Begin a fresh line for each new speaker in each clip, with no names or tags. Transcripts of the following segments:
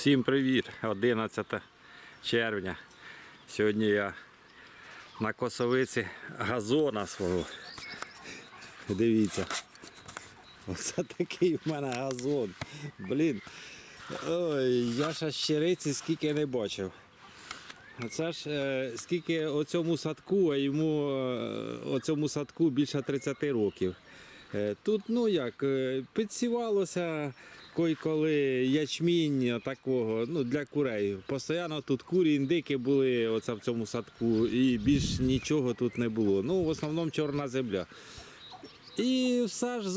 Всім привіт! 11 червня. Сьогодні я на косовиці газона свого. Дивіться. Оце такий в мене газон. Блін. Ой, я ще щириці скільки не бачив. Це ж е, скільки оцьому садку, а йому е, оцьому садку більше 30 років. Е, Тут, ну як, підсівалося кой-коли ячмінь такого, ну для курей. Постоянно тут курі, індики були оце в цьому садку, і більш нічого тут не було. Ну, в основному чорна земля. І все ж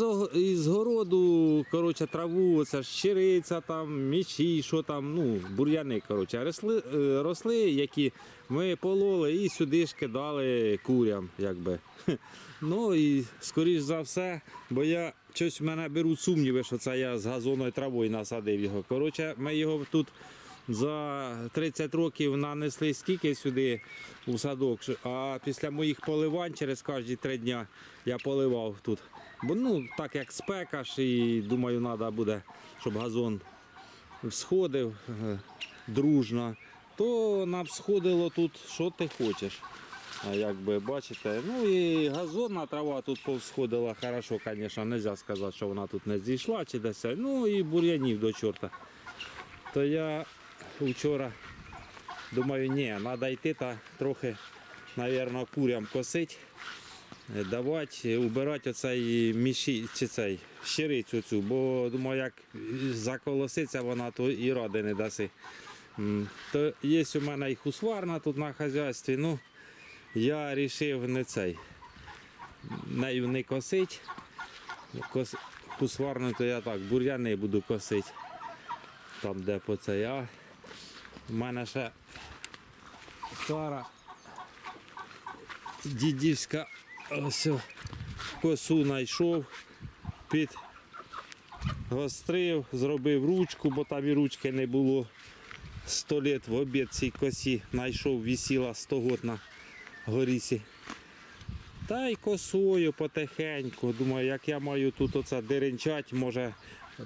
з городу, коротше, траву, це ж щириця, там, мічі, що там, ну, бур'яни, коротше, росли, е, росли, які ми пололи і сюди ж кидали курям, якби. Ну і скоріш за все, бо я щось в мене беруть сумніви, що це я з газоною травою насадив його. Коротше, ми його тут за 30 років нанесли скільки сюди у садок, а після моїх поливань через кожні три дня я поливав тут. Бо ну так як спека ж і думаю, треба буде, щоб газон всходив е, дружно, то нам всходило тут, що ти хочеш. А як би бачите, ну і газонна трава тут повсходила хорошо, звісно, не можна сказати, що вона тут не зійшла чи десь. Ну і бур'янів до чорта. То я вчора думаю, ні, треба йти та трохи, мабуть, курям косить, е, давати, убирати оцей міші, чи цей щирицю цю, бо думаю, як заколоситься вона, то і ради не даси. То є у мене і хусварна тут на хазяйстві. Ну, я вирішив не цей. Нею не косить. Кос... Хусварну то я так, бур'яни буду косити. Там де по цей. А в мене ще стара дідівська косу знайшов, під гострив, зробив ручку, бо там і ручки не було. Сто літ в обід цій косі знайшов, висіла 100 год на горісі. Та й косою потихеньку. Думаю, як я маю тут оце деренчать, може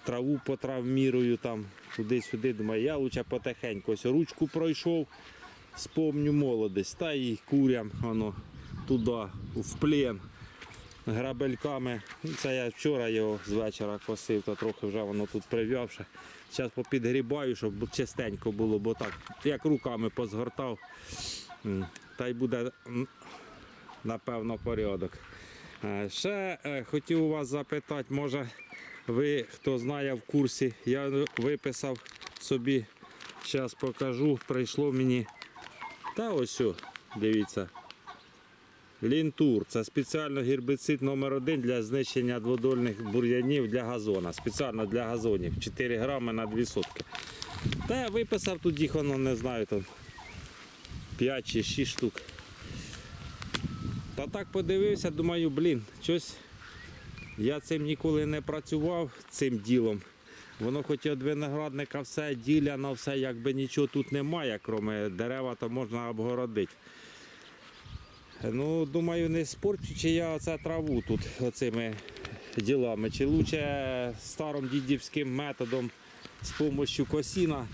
траву потравмірую там туди-сюди. Думаю, я лучше потихеньку. Ось ручку пройшов, спомню молодість. Та й курям воно туди, в плен. Грабельками. Ну, Це я вчора його з вечора косив, то трохи вже воно тут прив'явши. Зараз попідгрібаю, щоб чистенько було, бо так, як руками позгортав. Та й буде напевно порядок. Е, Ще е, хотів у вас запитати, може ви, хто знає в курсі, я виписав собі, зараз покажу, прийшло мені. Та ось, о, дивіться. Лінтур це спеціально гербіцид номер один для знищення дводольних бур'янів для газона. Спеціально для газонів. 4 грами на 2 сотки. Та я виписав тут їх, воно не знаю, там 5 чи 6 штук. Та так подивився, думаю, блін, щось я цим ніколи не працював цим ділом. Воно хоч і від виноградника все діляно, все якби нічого тут немає, крім дерева, то можна обгородити. Ну, думаю, не спорчу, чи я оце траву тут оцими ділами, чи лучше старим дідівським методом з допомогою косіна.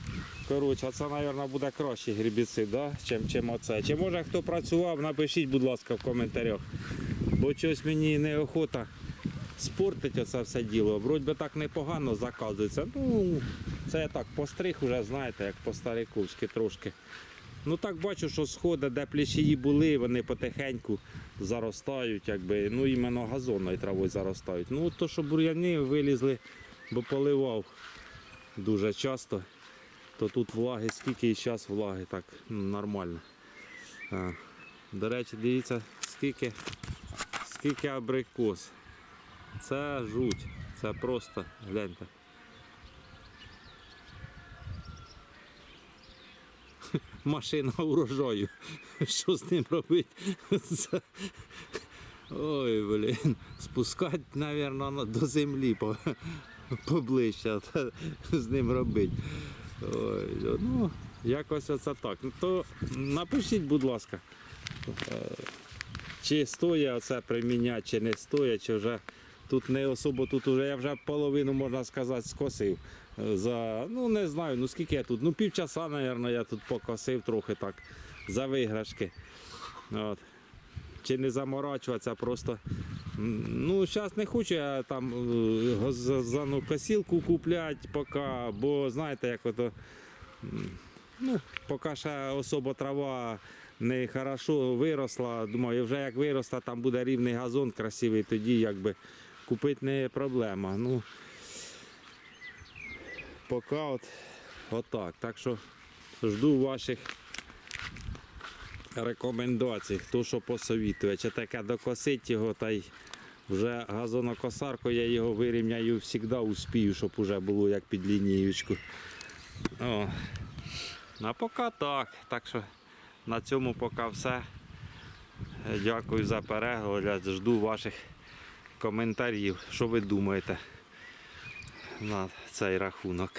Коротше, це, мабуть, буде кращий гербіцид, да? чим, чим оце. Чи може хто працював, напишіть, будь ласка, в коментарях. Бо щось мені неохота спортить оце все діло. Вроді би так непогано заказується. Ну, це я так постриг уже, знаєте, як по-стариковськи трошки. Ну так бачу, що сходи, де плішії були, вони потихеньку заростають, якби, ну іменно газонною травою заростають. Ну то, що бур'яни вилізли, бо поливав дуже часто, то тут влаги, скільки і зараз влаги, так ну, нормально. А, до речі, дивіться, скільки, скільки абрикос. Це жуть, це просто, гляньте. машина урожаю. Що з ним робити? Це- Ой, блін. Спускати, мабуть, до землі по- поближче, з ним робити. Ой, ну, якось оце так. Ну, То напишіть, будь ласка, е, чи стоїть оце приміняти, чи не стоїть, чи вже тут не особо тут уже я вже половину, можна сказати, скосив. Е, За, ну не знаю, ну скільки я тут. Ну півчаса, мабуть, я тут покосив трохи так за виграшки. От. Чи не заморачуватися, просто. Ну, зараз не хочу я там е, косілку купляти поки, бо знаєте, як ото. Ну, поки ще особо трава не хорошо виросла. Думаю, вже як виросла, там буде рівний газон красивий, тоді якби купити не проблема. Ну, поки от, отак. Так що жду ваших рекомендацій, хто що посовітує. Чи таке докосить його, та й вже газонокосаркою я його вирівняю завжди успію, щоб уже було як під лінієчку. О. Ну, А поки так. Так що на цьому поки все. Дякую за перегляд. Жду ваших коментарів. Що ви думаєте на цей рахунок.